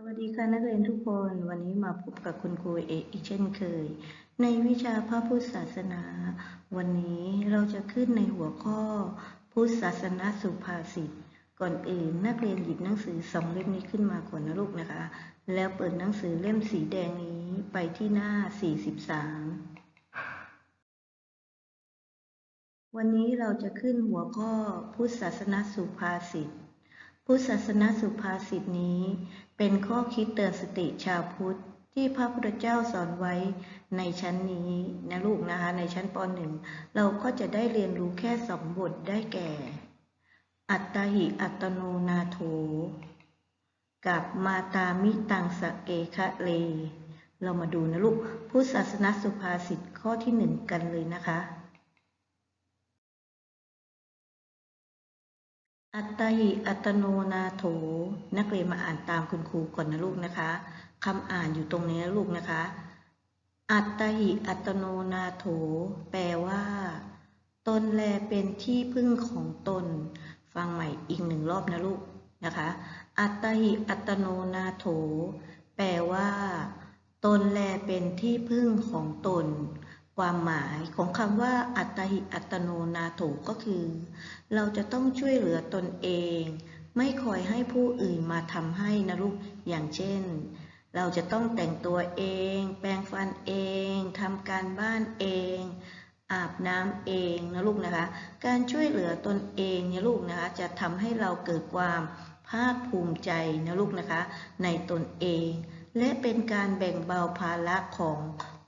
สวัสดีค่ะนักเรียนทุกคน วันนี้มาพบกับคุณครูเอกอีกเช่นเคย ในวิชาพระพุทธศาสนา วันนี้เราจะขึ้นในหัวข้อ พุทธศาสนาสุภาษิตก่อนอื่นนักเรียนหยิบหนังสือสองเล่มนี้ขึ้นมาก่อนนะลูกนะคะ แล้วเปิดหนังสือเล่มสีแดงนี้ไปที่หน้า 43 วันนี้เราจะขึ้นหัวข้อพุทธศาสนาสุภาษิต พุทธศาสนาสุภาษิตนี้ เป็นข้อคิดเตือนสติชาวพุทธที่พระพุทธเจ้าสอนไว้ในชั้นนี้นะลูกนะคะในชั้นปหนึ่งเราก็จะได้เรียนรู้แค่สองบทได้แก่ อัตตหิอัตโนนาโถ กับมาตามิตังสะเกคะเล เรามาดูนะลูกพุทธศาสนาสุภาษิตข้อที่หนึ่งกันเลยนะคะ อัตตหิอัตโนนาโถ นักเรียนมาอ่านตามคุณครูก่อนนะลูกนะคะคำอ่านอยู่ตรงนี้นะลูกนะคะ อัตตหิอัตโนนาโถ แปลว่า ตนแลเป็นที่พึ่งของตน ฟังใหม่อีกหนึ่งรอบนะลูกนะคะ อัตตหิอัตโนนาโถ แปลว่า ตนแลเป็นที่พึ่งของตนความหมายของคำว่าอัตตหิอัตโนนาโถก็คือ เราจะต้องช่วยเหลือตนเอง ไม่คอยให้ผู้อื่นมาทำให้นะลูก อย่างเช่น เราจะต้องแต่งตัวเอง แปรงฟันเอง ทำการบ้านเอง อาบน้ำเองนะลูกนะคะ การช่วยเหลือตนเองเนี่ยลูกนะคะ จะทำให้เราเกิดความภาคภูมิใจนะลูกนะคะ ในตนเอง และเป็นการแบ่งเบาภาระของ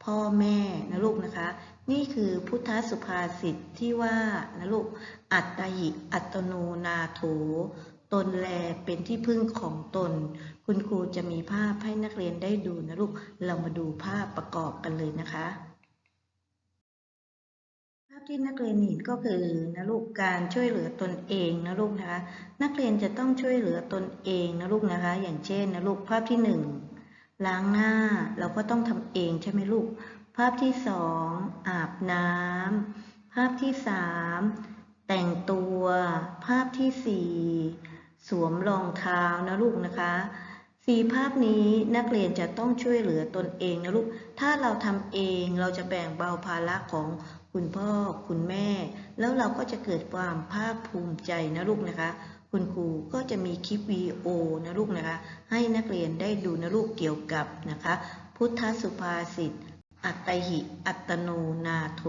พ่อแม่นะลูกนะคะ นี่คือพุทธสุภาษิตที่ว่านะลูก อัตตหิอัตโนนาโถ ตนแลเป็นที่พึ่งของตน คุณครูจะมีภาพให้นักเรียนได้ดูนะลูก เรามาดูภาพประกอบกันเลยนะคะ ภาพที่นักเรียนเห็นก็คือนะลูกการช่วยเหลือตนเองนะลูกนะคะ นักเรียนจะต้องช่วยเหลือตนเองนะลูกนะคะ อย่างเช่นนะลูกภาพที่หนึ่งล้างหน้าเราก็ต้องทำเองใช่ไหมลูก ภาพที่สองอาบน้ำ ภาพที่สามแต่งตัว ภาพที่สี่สวมรองเท้านะลูกนะคะสี่ภาพนี้นักเรียนจะต้องช่วยเหลือตนเองนะลูก ถ้าเราทำเองเราจะแบ่งเบาภาระของคุณพ่อคุณแม่ แล้วเราก็จะเกิดความภาคภูมิใจนะลูกนะคะ คุณครูก็จะมีคลิปวิดีโอนะลูกนะคะ ให้นักเรียนได้ดูนะลูกเกี่ยวกับนะคะ พุทธสุภาษิต อัตตหิ อัตโนนาโถ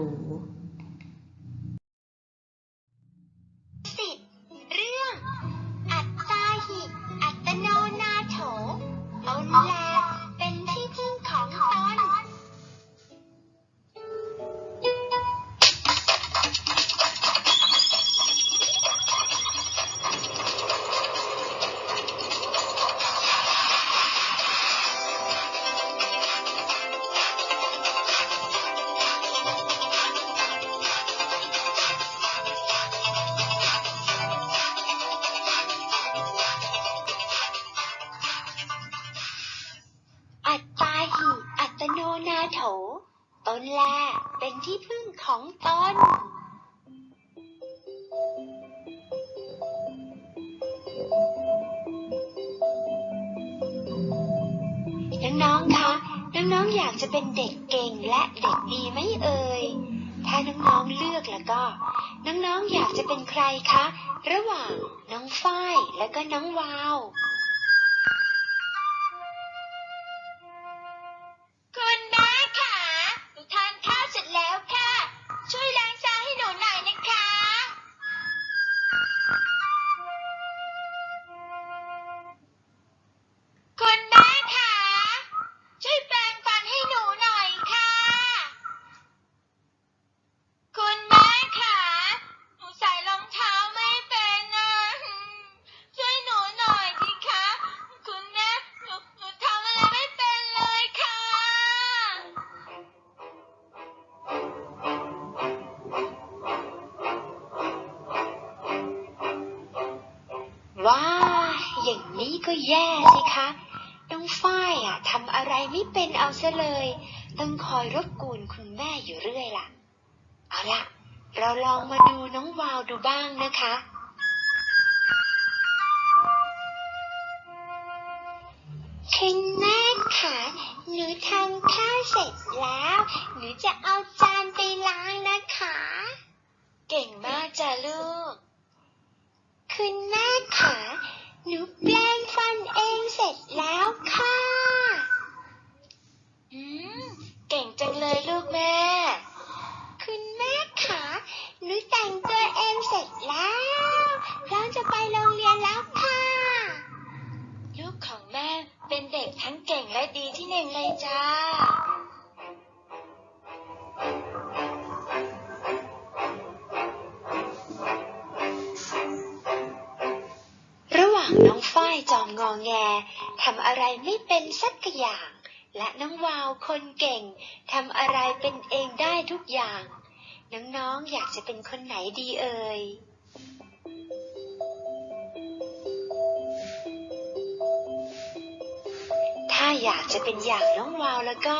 ของตน น้องๆ คะ น้องๆ อยากจะเป็นเด็กเก่งและเด็กดีไหมเอ่ย ถ้าน้องๆ เลือกแล้วก็ น้องๆ อยากจะเป็นใครคะ ระหว่างน้องฝ้ายและก็น้องวาว คะหนูทำข้าวเสร็จแล้วหนูจะเอาจานไปล้างนะคะ เก่งมากจ้ะลูก คุณแม่คะหนูแปรงฟันเองเสร็จแล้วค่ะอืมเก่งจังเลยลูกแม่ คุณแม่คะหนูแต่งตัวเองเสร็จแล้วพร้อมจะไปโรงเรียนแล้วค่ะ ม่เป็นเด็กทั้งเก่งและดีที่หนึ่งเลยจ้า ระหว่างน้องฝ้ายจอมงอแงทำอะไรไม่เป็นสักอย่าง และน้องวาวคนเก่งทำอะไรเป็นเองได้ทุกอย่าง น้องๆอยากจะเป็นคนไหนดีเอ่ย อยากจะเป็นอย่างน้องวาวแล้วก็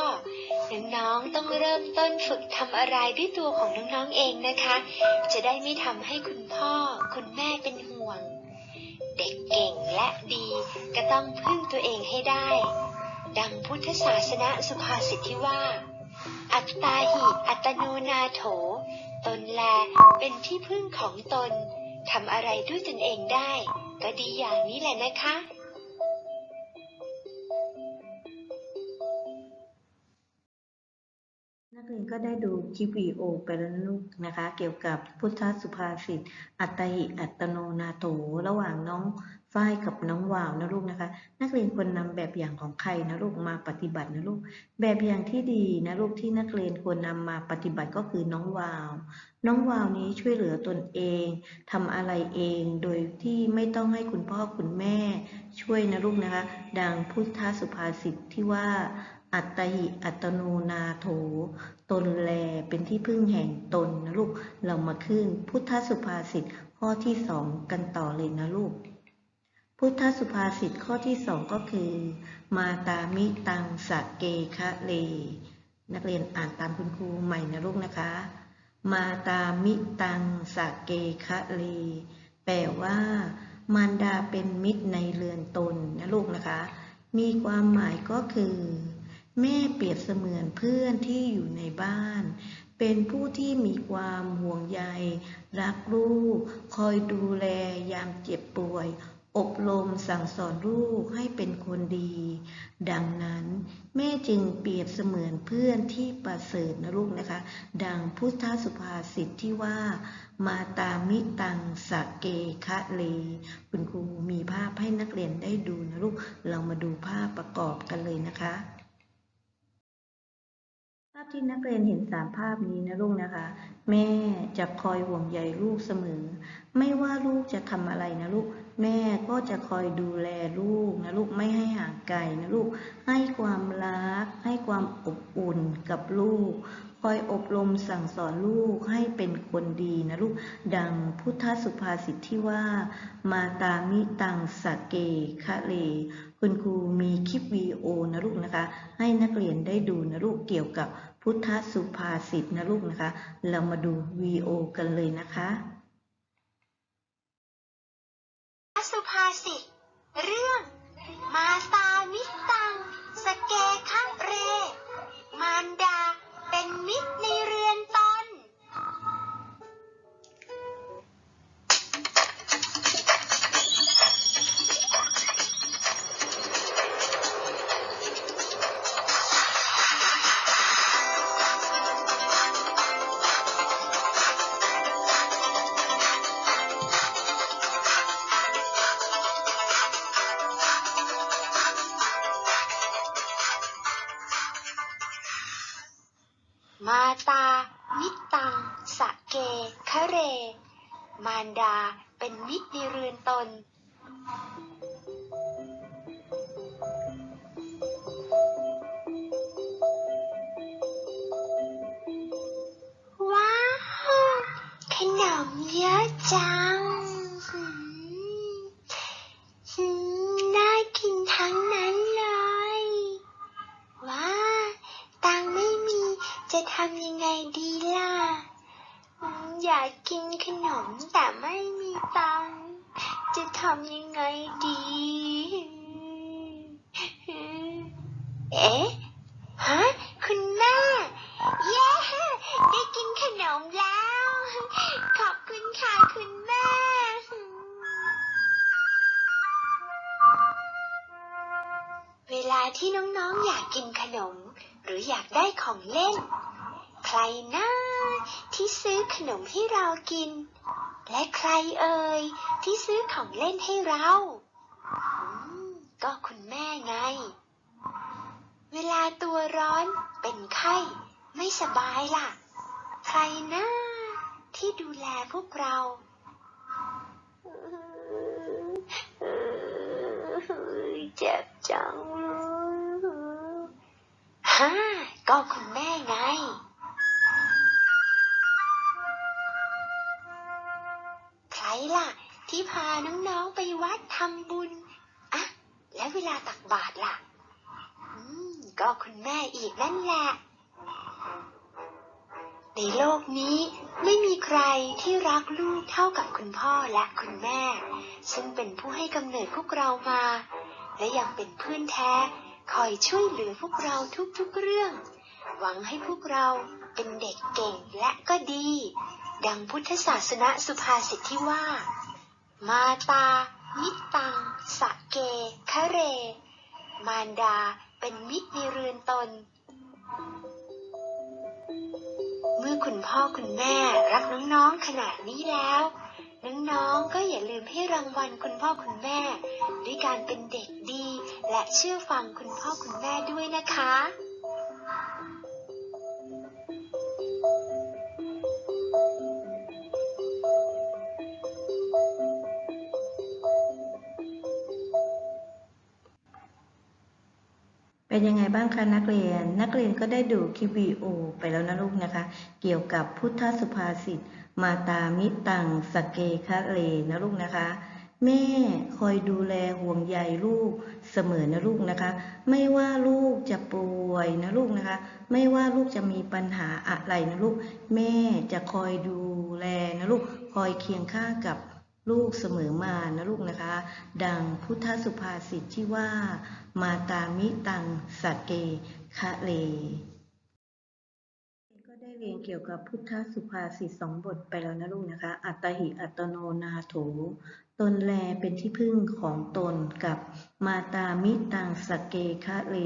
น้องๆต้องเริ่มต้นฝึกทำอะไรด้วยตัวของน้องๆเองนะคะ จะได้ไม่ทำให้คุณพ่อ คุณแม่เป็นห่วง เด็กเก่งและดีก็ต้องพึ่งตัวเองให้ได้ ดังพุทธศาสนาสุภาษิตที่ว่า อัตตาหิอัตโนนาโถ ตนแลเป็นที่พึ่งของตนทำอะไรด้วยตนเองได้ ก็ดีอย่างนี้แหละนะคะ ก็ได้ดูคลิปวิดีโอไปแล้วลูกนะคะ เกี่ยวกับพุทธสุภาษิตอัตตหิอัตโนนาโถระหว่างน้องฝ้ายกับน้องวาวนะลูกนะคะ นักเรียนควรนำแบบอย่างของใครนะลูกมาปฏิบัตินะลูก แบบอย่างที่ดีนะลูกที่นักเรียนควรนำมาปฏิบัติก็คือน้องวาว น้องวาวนี้ช่วยเหลือตนเองทำอะไรเองโดยที่ไม่ต้องให้คุณพ่อคุณแม่ ช่วยนะลูกนะคะ ดังพุทธสุภาษิตที่ว่าอัตตหิอัตโนนาโถ ตนแลเป็นที่พึ่งแห่งตนนะลูก เรามาขึ้นพุทธสุภาษิตข้อที่สองกันต่อเลยนะลูก พุทธสุภาษิตข้อที่สองก็คือ มาตามิตังสะเกคะเล นักเรียนอ่านตามคุณครูใหม่นะลูกนะคะ มาตามิตังสะเกคะเล แปลว่ามารดาเป็นมิตรในเรือนตนนะลูกนะคะ มีความหมายก็คือ แม่เปรียบเสมือนเพื่อนที่อยู่ในบ้าน เป็นผู้ที่มีความห่วงใย รักลูก คอยดูแลยามเจ็บป่วย อบรมสั่งสอนลูกให้เป็นคนดี ดังนั้นแม่จึงเปรียบเสมือนเพื่อนที่ประเสริฐนะลูกนะคะ ดังพุทธสุภาษิตที่ว่า มาตามิตังสะเกคะเลคุณครูมีภาพให้นักเรียนได้ดูนะลูก เรามาดูภาพประกอบกันเลยนะคะ ที่นักเรียนเห็นสามภาพนี้นะลูกนะคะ แม่จะคอยห่วงใยลูกเสมอ ไม่ว่าลูกจะทำอะไรนะลูก แม่ก็จะคอยดูแลลูกนะลูกไม่ให้ห่างไกลนะลูก ให้ความรัก ให้ความอบอุ่นกับลูก คอยอบรมสั่งสอนลูกให้เป็นคนดีนะลูก ดังพุทธสุภาษิตที่ว่า มาตามิตังสะเกคะเลคุณครูมีคลิปวิดีโอนะลูกนะคะ ให้นักเรียนได้ดูนะลูกเกี่ยวกับ พุทธสุภาษิตนะลูกนะคะ เรามาดูวีโอกันเลยนะคะสุภาษิตเรื่อง มาตามิตัง สเกคะเร มารดาเป็นมิตรในเรือนต มาตามิตัง สะเกคะเร มารดาเป็นมิตรในเรือนตน น้องๆอยากกินขนม หรืออยากได้ของเล่น ใครนะที่ซื้อขนมให้เรากิน และใครเอ่ยที่ซื้อของเล่นให้เรา ก็คุณแม่ไง เวลาตัวร้อนเป็นไข้ ไม่สบายล่ะ ใครนะที่ดูแลพวกเราเจ็บจังเลย ฮ่า ก็คุณแม่ไง ใครล่ะ ที่พาน้องๆไปวัดทำบุญอะแล้วเวลาตักบาตรล่ะ อืม ก็คุณแม่อีกนั่นแหละ ในโลกนี้ไม่มีใครที่รักลูกเท่ากับคุณพ่อและคุณแม่ ซึ่งเป็นผู้ให้กำเนิดพวกเรามา และยังเป็นเพื่อนแท้ คอยช่วยเหลือพวกเราทุกๆเรื่อง หวังให้พวกเราเป็นเด็กเก่งและก็ดี ดังพุทธศาสนาสุภาษิตที่ว่า มาตา มิตตัง สะเกคะเร มารดาเป็นมิตรในเรือนตน เมื่อคุณพ่อคุณแม่รักน้องๆขนาดนี้แล้ว น้องๆก็อย่าลืมให้รางวัลคุณพ่อคุณแม่ ด้วยการเป็นเด็ก และเชื่อฟังคุณพ่อคุณแม่ด้วยนะคะ เป็นยังไงบ้างคะนักเรียน นักเรียนก็ได้ดูคลิปวิดีโอไปแล้วนะลูกนะคะ เกี่ยวกับพุทธสุภาษิตมาตามิตังสเกคะเลนะลูกนะคะ แม่คอยดูแลห่วงใยลูกเสมอนะลูกนะคะ ไม่ว่าลูกจะป่วยนะลูกนะคะ ไม่ว่าลูกจะมีปัญหาอะไรนะลูก แม่จะคอยดูแลนะลูก คอยเคียงข้างกับลูกเสมอมานะลูกนะคะ ดังพุทธสุภาษิตที่ว่า มาตามิตังสเกคะเล ได้เรียนเกี่ยวกับพุทธสุภาษิตสองบทไปแล้วนะลูกนะคะ อัตหิอัตโนนาโถ ตนแลเป็นที่พึ่งของตนกับมาตามิตังสเกคะเล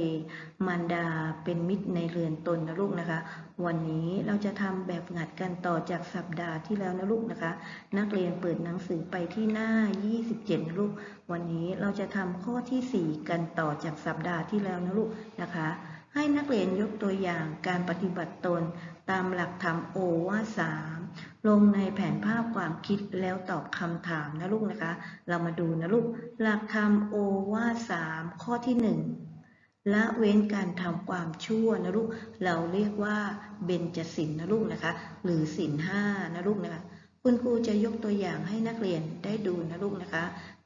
มารดาเป็นมิตรในเรือนตนนะลูกนะคะ วันนี้เราจะทำแบบหัดกันต่อจากสัปดาห์ที่แล้วนะลูกนะคะ นักเรียนเปิดหนังสือไปที่หน้า 27 นะลูก วันนี้เราจะทำข้อทีสี่4 กันต่อจากสัปดาห์ที่แล้วนะลูกนะคะให้นักเรียนยกตัวอย่างการปฏิบัติตน ตามหลักธรรมโอวาสามลงในแผนภาพความคิดแล้วตอบคำถามนะลูกนะคะ เรามาดูนะลูก หลักธรรมโอวาสามข้อที่หนึ่งละเว้นการทำความชั่วนะลูก เราเรียกว่าเบญจศีลนะลูกนะคะ หรือศีลห้านะลูกนะคะ คุณครูจะยกตัวอย่างให้นักเรียนได้ดูนะลูกนะคะ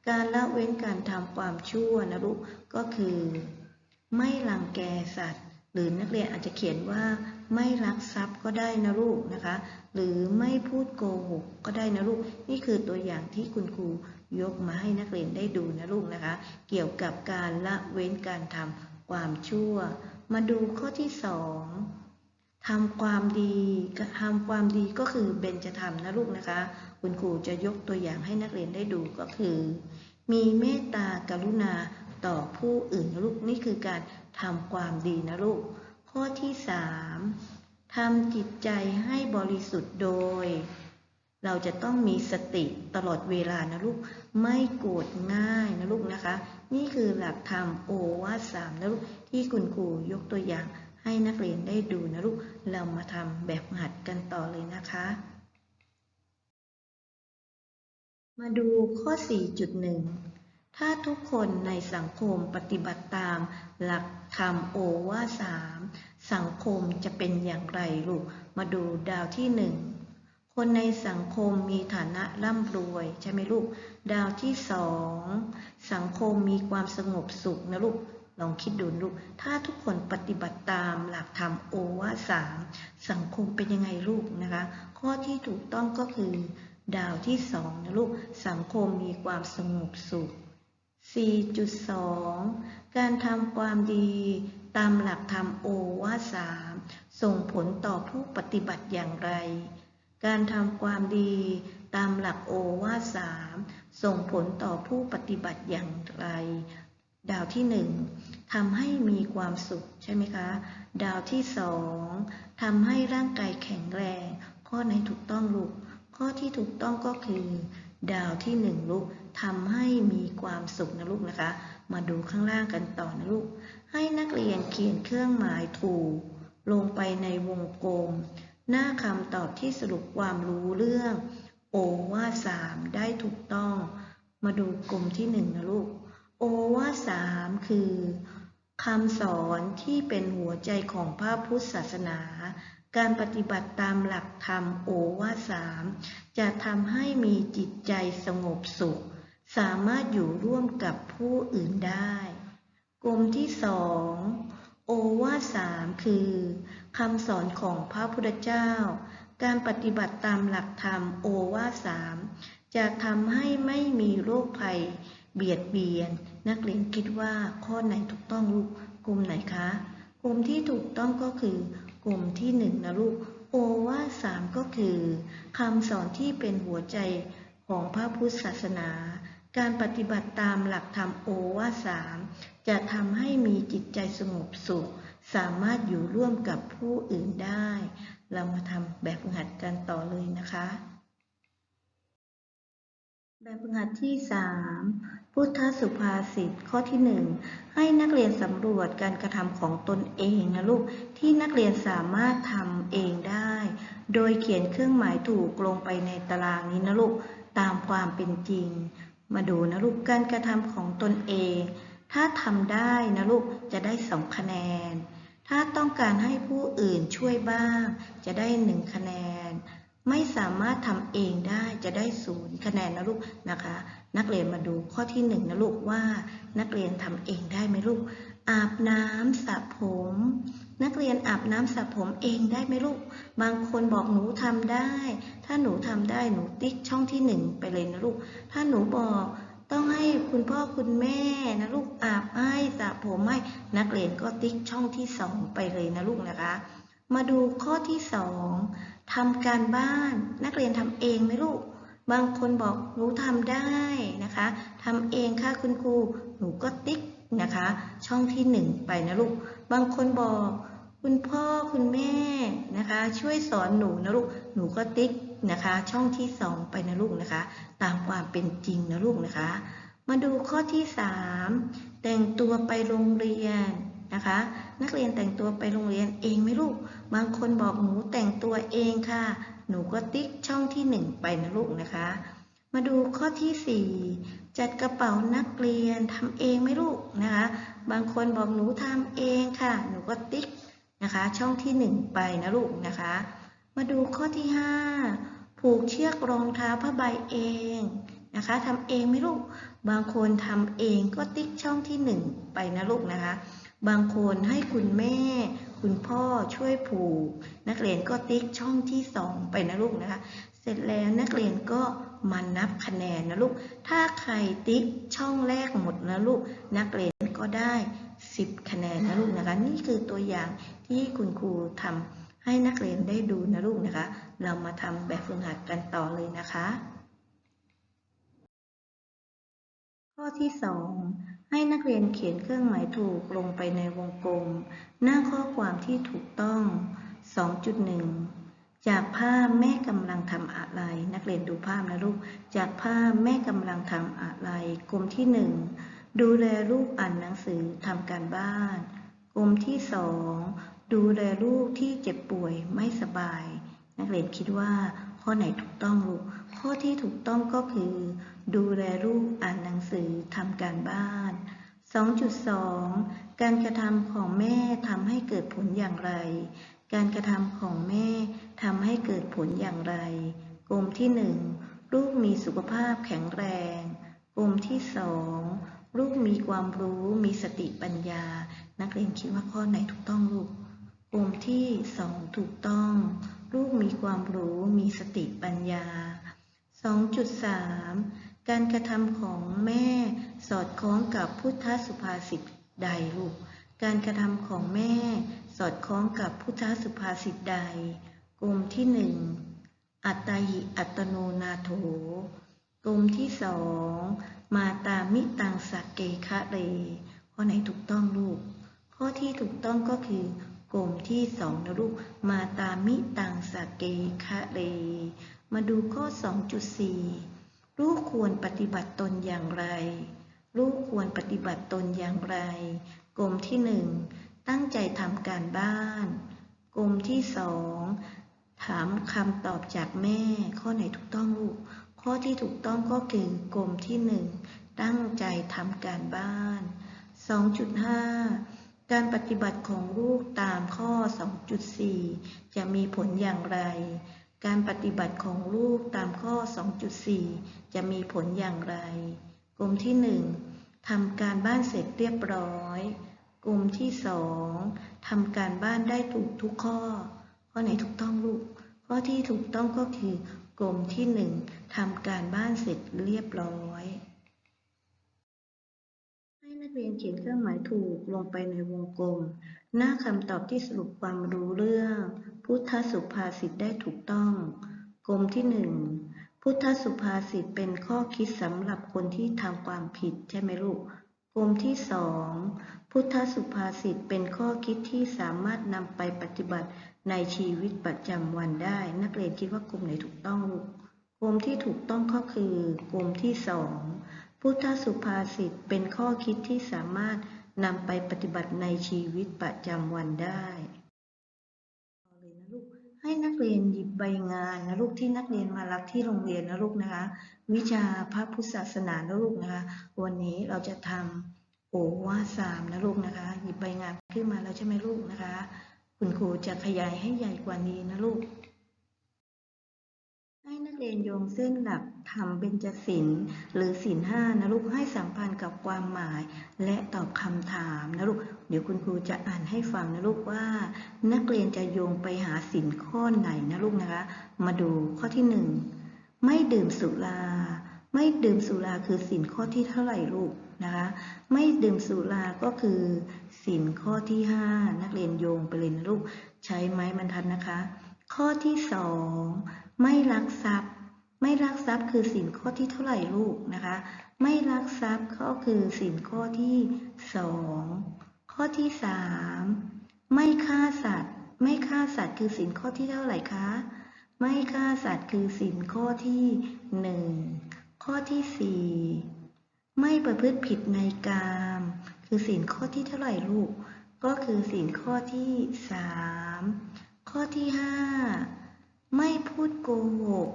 การละเว้นการทำความชั่วนะลูก ก็คือ ไม่รังแกสัตว์ หรือนักเรียนอาจจะเขียนว่า ไม่ลักทรัพย์ก็ได้นะลูกนะคะ หรือไม่พูดโกหกก็ได้นะลูก นี่คือตัวอย่างที่คุณครูยกมาให้นักเรียนได้ดูนะลูกนะคะ เกี่ยวกับการละเว้นการทำความชั่ว มาดูข้อที่สองทำความดีทำความดีก็คือเบญจธรรมนะลูกนะคะ คุณครูจะยกตัวอย่างให้นักเรียนได้ดูก็คือ มีเมตตากรุณาต่อผู้อื่นนะลูกนี่คือการทำความดีนะลูก ข้อที่สามทำจิตใจให้บริสุทธิ์โดย เราจะต้องมีสติตลอดเวลานะลูก ไม่โกรธง่ายนะลูกนะคะ นี่คือหลักธรรมโอวาทสามนะลูก ที่คุณครูยกตัวอย่างให้นักเรียนได้ดูนะลูก เรามาทำแบบหัดกันต่อเลยนะคะ มาดูข้อ 4.1 ถ้าทุกคนในสังคมปฏิบัติตามหลักธรรมโอวาสามสังคมจะเป็นอย่างไรลูก มาดูดาวที่หนึ่ง คนในสังคมมีฐานะร่ำรวย ใช่ไหมลูก ดาวที่สอง สังคมมีความสงบสุขนะลูก ลองคิดดูลูก ถ้าทุกคนปฏิบัติตามหลักธรรมโอวาสามสังคมเป็นยังไงลูกนะคะ ข้อที่ถูกต้องก็คือ ดาวที่สองนะลูก สังคมมีความสงบสุข 4.2 การทำความดีตามหลักธรรมโอวาสามส่งผลต่อผู้ปฏิบัติอย่างไร การทำความดีตามหลักโอวาสามส่งผลต่อผู้ปฏิบัติอย่างไร ดาวที่หนึ่งทำให้มีความสุขใช่ไหมคะ ดาวที่สองทำให้ร่างกายแข็งแรง ข้อไหนถูกต้องลูก ข้อที่ถูกต้องก็คือ ดาวที่หนึ่งลูก ทำให้มีความสุขนะลูกนะคะ มาดูข้างล่างกันต่อนะลูก ให้นักเรียนเขียนเครื่องหมายถูกลงไปในวงกลม หน้าคำตอบที่สรุปความรู้เรื่อง โอวาสามได้ถูกต้อง มาดูกลุ่มที่หนึ่งนะลูก โอวาสามคือคำสอนที่เป็นหัวใจของพระพุทธศาสนา การปฏิบัติตามหลักธรรมโอวาสามจะทำให้มีจิตใจสงบสุข สามารถอยู่ร่วมกับผู้อื่นได้ กลุ่มที่สองโอวาสามคือคำสอนของพระพุทธเจ้า การปฏิบัติตามหลักธรรมโอวาสามจะทำให้ไม่มีโรคภัย เบียดเบียน นักเรียนคิดว่าข้อไหนถูกต้องลูกกลุ่มไหนคะ กลุ่มที่ถูกต้องก็คือกลุ่มที่หนึ่งนะลูกโอวาสามก็คือคำสอนที่เป็นหัวใจของพระพุทธศาสนา การปฏิบัติตามหลักธรรมโอวาสามจะทำให้มีจิตใจสงบสุข สามารถอยู่ร่วมกับผู้อื่นได้ เรามาทำแบบฝึกหัดกันต่อเลยนะคะ แบบฝึกหัดที่ 3 พุทธสุภาษิตข้อที่ 1 ให้นักเรียนสำรวจการกระทำของตนเองนะลูก ที่นักเรียนสามารถทำเองได้ โดยเขียนเครื่องหมายถูกลงไปในตารางนี้นะลูก ตามความเป็นจริง มาดูนะลูกการกระทำของตนเอง ถ้าทำได้นะลูกจะได้สองคะแนน ถ้าต้องการให้ผู้อื่นช่วยบ้าง จะได้หนึ่งคะแนน ไม่สามารถทำเองได้จะได้ศูนย์คะแนนนะลูกนะคะ นักเรียนมาดูข้อที่หนึ่งนะลูกว่า นักเรียนทำเองได้ไหมลูก อาบน้ำสระผม นักเรียนอาบน้ำสระผมเองได้ไหมลูก บางคนบอกหนูทำได้ ถ้าหนูทำได้หนูติ๊กช่องที่หนึ่งไปเลยนะลูก ถ้าหนูบอกต้องให้คุณพ่อคุณแม่นะลูกอาบให้สระผมให้นักเรียนก็ติ๊กช่องที่สองไปเลยนะลูกนะคะ มาดูข้อที่สองทำการบ้านนักเรียนทำเองไหมลูก บางคนบอกหนูทำได้นะคะทำเองค่ะคุณครูหนูก็ติ๊กนะคะ ช่องที่หนึ่งไปนะลูก บางคนบอก คุณพ่อคุณแม่นะคะ ช่วยสอนหนูนะลูกหนูก็ติ๊กนะคะ ช่องที่สองไปนะลูกนะคะ ตามความเป็นจริงนะลูกนะคะ มาดูข้อที่สามแต่งตัวไปโรงเรียนนะคะ นักเรียนแต่งตัวไปโรงเรียนเองไหมลูก บางคนบอกหนูแต่งตัวเองค่ะ หนูก็ติ๊กช่องที่หนึ่งไปนะลูกนะคะ มาดูข้อที่สี่จัดกระเป๋านักเรียนทำเองไหมลูกนะคะ บางคนบอกหนูทำเองค่ะ หนูก็ติ๊ก นะคะ ช่องที่หนึ่งไปนะลูกนะคะ มาดูข้อที่ห้าผูกเชือกรองเท้าผ้าใบเองนะคะทำเองไหมลูก บางคนทำเองก็ติ๊กช่องที่หนึ่งไปนะลูกนะคะ บางคนให้คุณแม่ คุณพ่อช่วยผูก นักเรียนก็ติ๊กช่องที่สองไปนะลูกนะคะ เสร็จแล้วนักเรียนก็มานับคะแนนนะลูก ถ้าใครติ๊กช่องแรกหมดนะลูก นักเรียน ก็ได้ 10 คะแนนนะลูกนะคะ นี่คือตัวอย่างที่คุณครูทำให้นักเรียนได้ดูนะลูกนะคะ เรามาทำแบบฝึกหัดกันต่อเลยนะคะ ข้อที่ 2 ให้นักเรียนเขียนเครื่องหมายถูกลงไปในวงกลม หน้าข้อความที่ถูกต้อง 2.1จากภาพแม่กำลังทำอะไร นักเรียนดูภาพนะลูก จากภาพแม่กำลังทำอะไร กลุ่มที่1 ดูแลลูกอ่านหนังสือทำการบ้าน กลุ่มที่2ดูแลลูกที่เจ็บป่วยไม่สบาย นักเรียนคิดว่าข้อไหนถูกต้องลูก ข้อที่ถูกต้องก็คือ ดูแลลูกอ่านหนังสือทำการบ้าน 2.2 การกระทำของแม่ทำให้เกิดผลอย่างไร การกระทำของแม่ทำให้เกิดผลอย่างไร กลุ่มที่ 1 ลูกมีสุขภาพแข็งแรง กลุ่มที่ 2 ลูกมีความรู้มีสติปัญญา นักเรียนคิดว่าข้อไหนถูกต้องลูกกลุ่มที่2ถูกต้อง ลูกมีความรู้มีสติปัญญา 2.3 การกระทำของแม่สอดคล้องกับพุทธสุภาษิตใดลูก การกระทำของแม่สอดคล้องกับพุทธสุภาษิตใด กลุ่มที่หนึ่งอัตตาหิอัตโนนาโถ กลุ่มที่สองมาตามิตังสักเกคะเร ข้อไหนถูกต้องลูก ข้อที่ถูกต้องก็คือกลุ่มที่สองนะลูก มาตามิตังสักเกคะเร มาดูข้อ 2.4 ลูกควรปฏิบัติตนอย่างไร ลูกควรปฏิบัติตนอย่างไร กลุ่มที่หนึ่งตั้งใจทำการบ้าน กลุ่มที่สองถามคำตอบจากแม่ ข้อไหนถูกต้องลูก ข้อที่ถูกต้องก็คือกลุ่มที่หนึ่งตั้งใจทำการบ้าน 2.5 การปฏิบัติของลูกตามข้อ 2.4 จะมีผลอย่างไร การปฏิบัติของลูกตามข้อ 2.4 จะมีผลอย่างไร กลุ่มที่ 1ทำการบ้านเสร็จเรียบร้อย กลุ่มที่ 2ทำการบ้านได้ถูกทุกข้อ ข้อไหนถูกต้องลูก ข้อที่ถูกต้องก็คือ กลุ่มที่1ทำการบ้านเสร็จเรียบร้อย ให้นักเรียนเขียนเครื่องหมายถูกลงไปในวงกลม หน้าคำตอบที่สรุปความรู้เรื่อง พุทธสุภาษิตได้ถูกต้อง กลมที่หนึ่งพุทธสุภาษิตเป็นข้อคิดสำหรับคนที่ทำความผิดใช่ไหมลูก กลมที่สองพุทธสุภาษิตเป็นข้อคิดที่สามารถนำไปปฏิบัติ ในชีวิตประจำวันได้ นักเรียนคิดว่ากลุ่มไหนถูกต้องลูกกลุ่มที่ถูกต้องก็คือกลุ่มที่สองพุทธสุภาษิตเป็นข้อคิดที่สามารถนำไปปฏิบัติในชีวิตประจำวันได้เอาเลยนะลูกให้นักเรียนหยิบใบงานนะลูกที่นักเรียนมารับที่โรงเรียนนะลูกนะคะ วิชาพระพุทธศาสนานะลูกนะคะ วันนี้เราจะทำโอวาสามนะลูกนะคะ หยิบใบงานขึ้นมาแล้วใช่ไหมลูกนะคะ คุณครูจะขยายให้ใหญ่กว่านี้นะลูก ให้นักเรียนโยงเส้นหลักทำเบญจศีลหรือศีลห้านะลูกให้สัมพันธ์กับความหมาย และตอบคำถามนะลูก เดี๋ยวคุณครูจะอ่านให้ฟังนะลูกว่า นักเรียนจะโยงไปหาศีลข้อไหนนะลูกนะคะ มาดูข้อที่หนึ่งไม่ดื่มสุรา ไม่ดื่มสุราคือศีลข้อที่เท่าไหร่ลูกนะคะ ไม่ดื่มสุราก็คือ ศีลข้อที่ห้านักเรียนโยงไปเลยนะลูก ใช้ไม้บรรทัดนะคะ ข้อที่สองไม่ลักทรัพย์ ไม่ลักทรัพย์คือสินข้อที่เท่าไหร่ลูกนะคะ ไม่ลักทรัพย์ก็คือสินข้อที่สองข้อที่สามไม่ฆ่าสัตว์ ไม่ฆ่าสัตว์คือสินข้อที่เท่าไหร่คะ ไม่ฆ่าสัตว์คือสินข้อที่หนึ่งข้อที่สี่ไม่ประพฤติผิดในกาม คือสินข้อที่เท่าไหร่ลูก ก็คือสินข้อที่สามข้อที่ห้าไม่พูดโกหก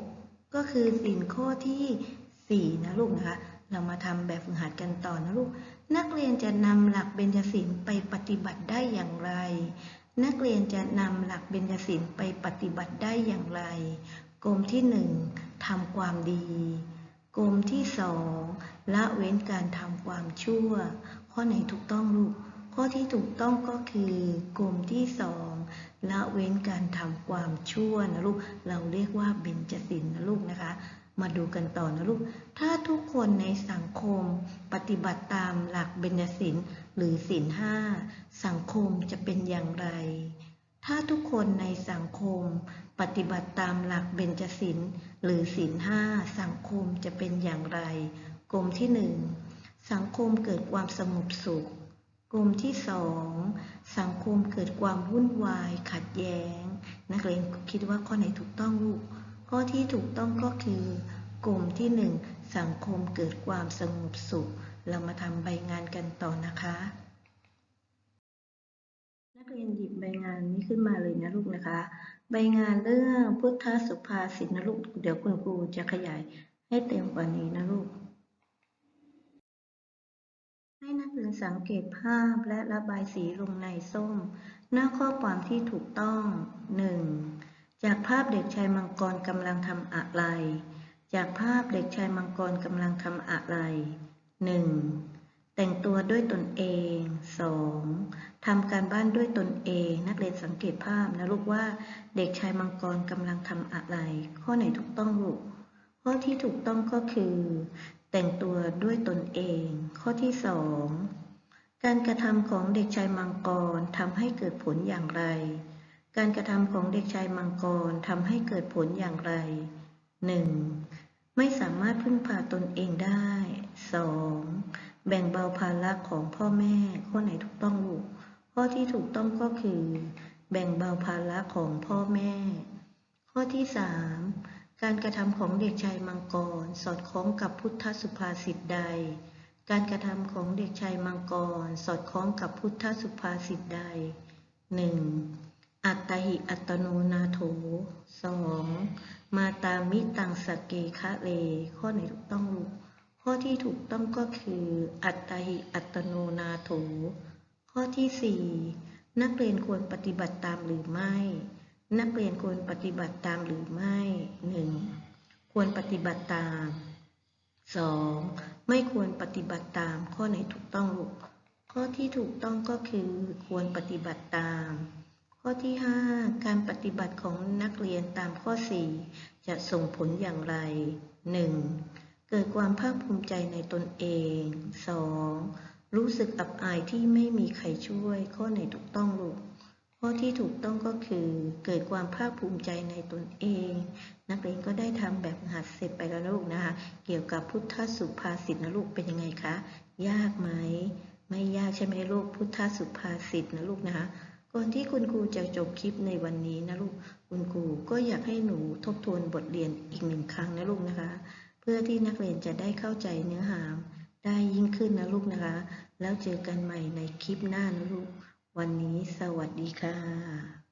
ก็คือสินข้อที่4นะลูกนะคะ เรามาทำแบบฝึกหัดกันต่อนะลูก นักเรียนจะนำหลักเบญจศีลไปปฏิบัติได้อย่างไร นักเรียนจะนำหลักเบญจศีลไปปฏิบัติได้อย่างไรกรมที่1ทำความดีกรมที่สองละเว้นการทำความชั่ว ข้อไหนถูกต้องลูก ข้อที่ถูกต้องก็คือกรมที่สองละเว้นการทำความชั่วนะลูก เราเรียกว่าเบญจศีลนะลูกนะคะ มาดูกันต่อนะลูก ถ้าทุกคนในสังคมปฏิบัติตามหลักเบญจศีลหรือศีลห้าสังคมจะเป็นอย่างไร ถ้าทุกคนในสังคมปฏิบัติตามหลักเบญจศีลหรือศีลห้าสังคมจะเป็นอย่างไร กลุ่มที่หนึ่ง สังคมเกิดความสงบสุข กลุ่มที่สองสังคมเกิดความวุ่นวาย ขัดแย้ง นักเรียนคิดว่าข้อไหนถูกต้องลูก ข้อที่ถูกต้องก็คือ กลุ่มที่หนึ่งสังคมเกิดความสงบสุข เรามาทำใบงานกันต่อนะคะ นักเรียนหยิบใบงานนี้ขึ้นมาเลยนะลูกนะคะ ใบงานเรื่องพุทธสุภาษิตนะลูก เดี๋ยวคุณครูจะขยายให้เต็มกว่านี้นะลูก ให้นักเรียนสังเกตภาพและระบายสีลงในส้ม หน้าข้อความที่ถูกต้อง 1. จากภาพเด็กชายมังกรกำลังทำอะไร จากภาพเด็กชายมังกรกำลังทำอะไร 1. แต่งตัวด้วยตนเอง 2. ทำการบ้านด้วยตนเอง นักเรียนสังเกตภาพนะลูกว่าเด็กชายมังกรกำลังทำอะไร ข้อไหนถูกต้องลูกข้อที่ถูกต้องก็คือ แต่งตัวด้วยตนเอง ข้อที่สองการกระทำของเด็กชายมังกรทำให้เกิดผลอย่างไร การกระทำของเด็กชายมังกรทำให้เกิดผลอย่างไร 1. ไม่สามารถพึ่งพาตนเองได้ 2. แบ่งเบาภาระของพ่อแม่ข้อไหนถูกต้องลูกข้อที่ถูกต้องก็คือ แบ่งเบาภาระของพ่อแม่ ข้อที่ 3. การกระทำของเด็กชายมังกร สอดคล้องกับพุทธสุภาษิตใด การกระทำของเด็กชายมังกร สอดคล้องกับพุทธสุภาษิตใด 1. อัตตหิอัตโนนาโถ 2. มาตามิตังสกเกคะเล ข้อไหนถูกต้องลูกข้อที่ถูกต้องก็คือ อัตตหิอัตโนนาโถ ข้อที่ 4 นักเรียนควรปฏิบัติตามหรือไม่ นักเรียนควรปฏิบัติตามหรือไม่ 1. ควรปฏิบัติตาม 2. ไม่ควรปฏิบัติตามข้อไหนถูกต้องลูกข้อที่ถูกต้องก็คือควรปฏิบัติตาม ข้อที่ 5 การปฏิบัติของนักเรียนตามข้อ 4 จะส่งผลอย่างไร 1. เกิดความภาคภูมิใจในตนเอง 2. รู้สึกอับอายที่ไม่มีใครช่วย ข้อไหนถูกต้องลูก ข้อที่ถูกต้องก็คือเกิดความภาคภูมิใจในตนเอง นักเรียนก็ได้ทำแบบหัดเสร็จไปแล้วลูกนะคะ เกี่ยวกับพุทธสุภาษิตนะลูกเป็นยังไงคะ ยากไหม ไม่ยากใช่ไหมลูกพุทธสุภาษิตนะลูกนะคะก่อนที่คุณครูจะจบคลิปในวันนี้นะลูก คุณครูก็อยากให้หนูทบทวนบทเรียนอีกหนึ่งครั้งนะลูกนะคะ เพื่อที่นักเรียนจะได้เข้าใจเนื้อหาได้ยิ่งขึ้นนะลูกนะคะ แล้วเจอกันใหม่ในคลิปหน้านะลูก วันนี้สวัสดีค่ะ